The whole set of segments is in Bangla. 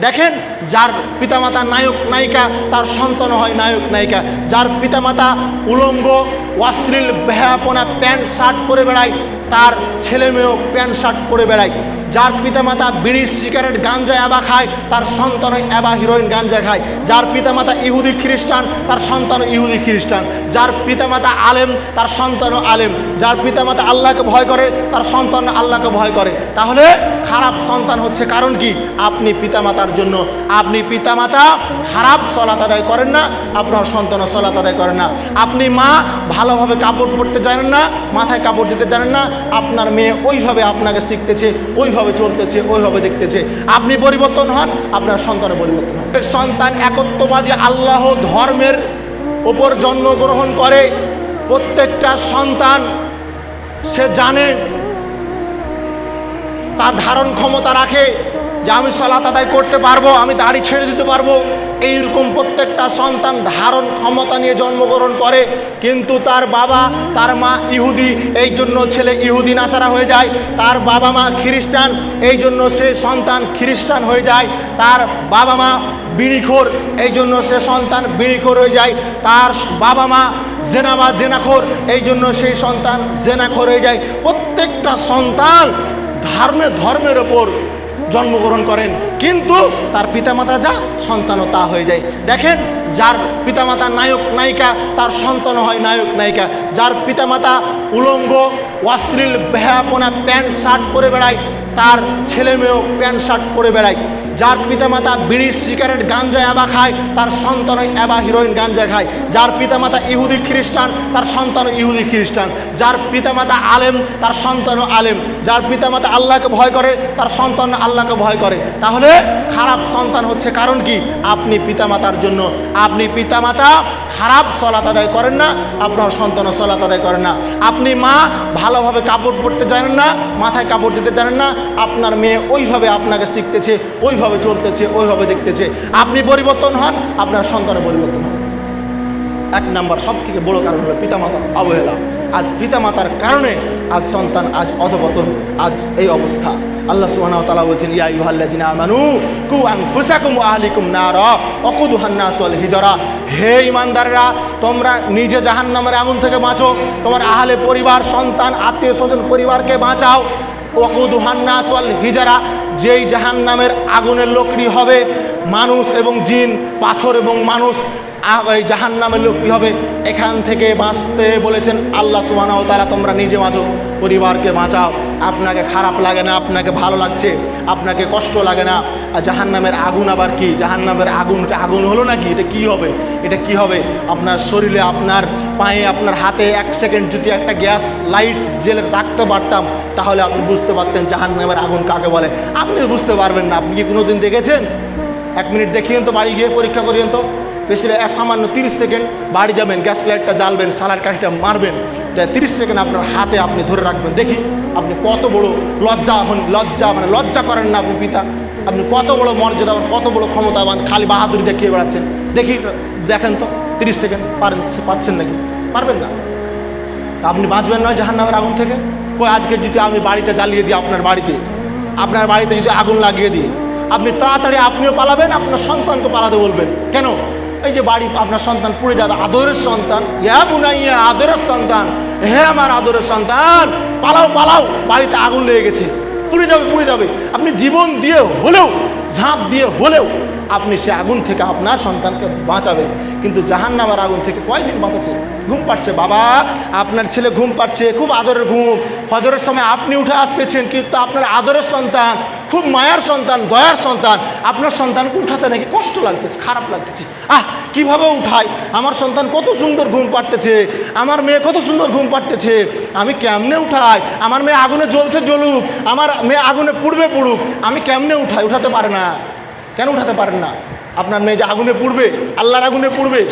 দেখেন, যার পিতামাতা নায়ক, নায়িকা, তার সন্তান হয় নায়ক, নায়িকা। যার পিতামাতা উলঙ্গ, অশ্লীল বেহাপনা প্যান্ট, শার্ট পরে বেড়ায়, তার ছেলে মেয়েও প্যান্ট, শার্ট পরে বেড়ায়। যার পিতামাতা বিড়ি, সিগারেট, গাঞ্জা অ্যাবা খায়, তার সন্তান অ্যাবা হিরোইন, গাঞ্জা খায়। যার পিতামাতা ইহুদি খ্রিস্টান, তার সন্তান ইহুদি খ্রিস্টান। যার পিতামাতা আলেম, তার সন্তান আলেম। যার পিতামাতা আল্লাহকে ভয় করে, তার সন্তান আল্লাহকে ভয় করে। তাহলে খারাপ সন্তান হচ্ছে কারণ কি? আপনি পিতামাতার জন্য। আপনি পিতামাতা, খারাপ সলাত আদায় করেন না, আপনার সন্তানও সলাত আদায় করেন না। আপনি মা, ভালোভাবে কাপড় পরতে জানেন না, মাথায় কাপড় দিতে জানেন না, আপনার মেয়ে ওইভাবে আপনাকে শিখতেছে, ওইভাবে চলতেছে, ওইভাবে দেখতেছে। আপনি পরিবর্তন হন, আপনার সন্তানের পরিবর্তন হন। সন্তান একত্ববাদী আল্লাহ ধর্মের ওপর জন্মগ্রহণ করে, প্রত্যেকটা সন্তান সে জানে তার ধারণ ক্ষমতা রাখে যে আমি সালাত আদায় করতে পারব, আমি দাড়ি ছেড়ে দিতে পারব। এইরকম প্রত্যেকটা সন্তান ধারণ ক্ষমতা নিয়ে জন্মগ্রহণ করে। কিন্তু তার বাবা, তার মা ইহুদি, এই জন্য ছেলে ইহুদি নাসারা হয়ে যায়। তার বাবা মা খ্রিস্টান, এই জন্য সে সন্তান খ্রিস্টান হয়ে যায়। তার বাবা মা বিড়িখোর, এই জন্য সে সন্তান বিড়িখোর হয়ে যায়। তার বাবা মা জেনা বা জেনাখোর, এই জন্য সেই সন্তান জেনাখোর হয়ে যায়। প্রত্যেকটা সন্তান ধর্মে ধর্মের ওপর জন্মগ্রহণ করেন। কিন্তু তার পিতামাতা যা সন্তানও তা হয়ে যায়। দেখেন যার পিতামাতা নায়ক নায়িকা, তার সন্তান হয় নায়ক নায়িকা। যার পিতামাতা উলঙ্গ, অশ্লীল বেহাপনা প্যান্ট, শার্ট পরে বেড়ায়, তার ছেলে মেয়েও প্যান্ট, শার্ট পরে বেড়ায়। যার পিতামাতা বিড়ি, সিগারেট গাঞ্জা অ্যাবা খায়, তার সন্তান অ্যাবা হিরোইন গাঞ্জা খায়। যার পিতামাতা ইহুদি খ্রিস্টান, তার সন্তান ইহুদি খ্রিস্টান। যার পিতামাতা আলেম, তার সন্তানও আলেম। যার পিতামাতা আল্লাহকে ভয় করে, তার সন্তান আল্লাহকে ভয় করে। তাহলে খারাপ সন্তান হচ্ছে কারণ কি? আপনি পিতামাতার জন্য আপনি পিতামাতা, খারাপ সলাত আদায় করেন না, আপনার সন্তানও সলাত আদায় করেন না। আপনি মা, ভালোভাবে কাপড় পরতে জানেন না, মাথায় কাপড় দিতে জানেন না, আপনার মেয়ে ওইভাবে আপনাকে শিখতেছে, ওইভাবে চলতেছে, ওইভাবে দেখতেছে। আপনি পরিবর্তন হন, আপনার সন্তানের পরিবর্তন হন। এক নাম্বার সব থেকে বড় কারণ হলো পিতামাতার অবহেলা। আজ পিতামাতার কারণে আজ সন্তান, আজ অধপতন, আজ এই অবস্থা। আল্লাহ সুবহানাহু ওয়া তাআলা বলছেন, ইয়া আইয়ুহাল্লাযিনা আমানু, কু আনফুসাকুম ওয়া আহলিকুম নারা, ওয়াকুদুহান নাস ওয়াল হিজরা। হে ঈমানদাররা, তোমরা নিজে জাহান্নামের আগুন থেকে বাঁচো। তোমার আহলে পরিবার, সন্তান, আত্মীয় স্বজন, পরিবারকে বাঁচাও। ওয়াকুদুহান নাস ওয়াল হিজরা, যেই জাহান্নামের আগুনের লোকটি হবে, মানুষ এবং জিন, পাথর এবং মানুষ এই জাহান নামের লোক কী হবে? এখান থেকে বাঁচতে বলেছেন আল্লাহ সুবানাও তারা তোমরা নিজে বাঁচো, পরিবারকে বাঁচাও। আপনাকে খারাপ লাগে না, আপনাকে ভালো লাগছে, আপনাকে কষ্ট লাগে না। আর জাহান নামের আগুন আবার কি? জাহান নামের আগুন, এটা আগুন হলো নাকি? এটা কি হবে? এটা কি হবে? আপনার শরীরে, আপনার পায়ে, আপনার হাতে এক সেকেন্ড যদি একটা গ্যাস লাইট জেলে রাখতে পারতাম, তাহলে আপনি বুঝতে পারতেন জাহান নামের আগুন কাকে বলে। আপনি বুঝতে পারবেন না, আপনি কি কোনোদিন দেখেছেন? এক মিনিট দেখিয়েন তো, বাড়ি গিয়ে পরীক্ষা করিয়েন তো। বেশি সামান্য তিরিশ সেকেন্ড বাড়ি যাবেন, গ্যাস লাইটটা জ্বালবেন, সালার কাঠিটা মারবেন। তাই তিরিশ সেকেন্ড আপনার হাতে আপনি ধরে রাখবেন। দেখি, আপনি কত বড় লজ্জা হন, লজ্জা মানে লজ্জা করেন না আপনি পিতা। আপনি কত বড় মর্যাদাবান কত বড় ক্ষমতাবান, খালি বাহাদুরি দেখিয়ে বেড়াচ্ছেন। দেখি, দেখেন তো, তিরিশ সেকেন্ড পারেন পাচ্ছেন নাকি? পারবেন না। আপনি বাঁচবেন নয় জাহান্নামের আগুন থেকে? ওই আজকে যদি আমি বাড়িটা জ্বালিয়ে দিই আপনার বাড়িতে আপনার বাড়িতে যদি আগুন লাগিয়ে দিই আপনি তাড়াতাড়ি আপনিও পালাবেন, আপনার সন্তানকে পালাতে বলবেন। কেন? এই যে বাড়ি, আপনার সন্তান পুড়ে যাবে, আদরের সন্তান। ইয়া বুনাইয়া, আদরের সন্তান। হে আমার আদরের সন্তান, পালাও পালাও, বাড়িতে আগুন লেগে গেছে। পুড়ে যাবে পুড়ে যাবে। আপনি জীবন দিয়ে হলেও, ঝাঁপ দিয়ে হলেও, আপনি সে আগুন থেকে আপনার সন্তানকে বাঁচাবেন। কিন্তু জাহান্নামার আগুন থেকে কয়দিন বাঁচাচ্ছে ঘুম পাচ্ছে বাবা, আপনার ছেলে ঘুম পাচ্ছে খুব আদরের ঘুম। ফজরের সময় আপনি উঠে আসতেছেন, কিন্তু আপনার আদরের সন্তান খুব মায়ার সন্তান, দয়ার সন্তান। আপনার সন্তানকে উঠাতে নাকি কষ্ট লাগতেছে, খারাপ লাগতেছে। আহ, কীভাবে উঠায়? আমার সন্তান কত সুন্দর ঘুম পাড়তেছে, আমার মেয়ে কত সুন্দর ঘুম পাড়তেছে। আমি কেমনে উঠাই আমার মেয়ে আগুনে জ্বলছে জ্বলুক, আমার মেয়ে আগুনে পুড়বে পুড়ুক, আমি কেমনে উঠাই উঠাতে পারে না। কেন উঠাতে পারেন না? আপনার মেয়ে যে আগুনে পুড়বে, আল্লাহর আগুনে পুড়বে।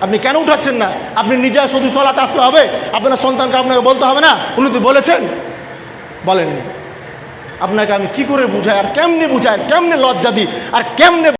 আপনি কেন উঠাচ্ছেন না? আপনি নিজে শুধু সলাতে আসতে হবে? আপনার সন্তানকে আপনাকে বলতে হবে না? উনি তো বলেছেন। বলেননি। আপনাকে আমি কি করে বুঝাই আর কেমনে বুঝাই আর কেমনে লজ্জা দিই আর কেমনে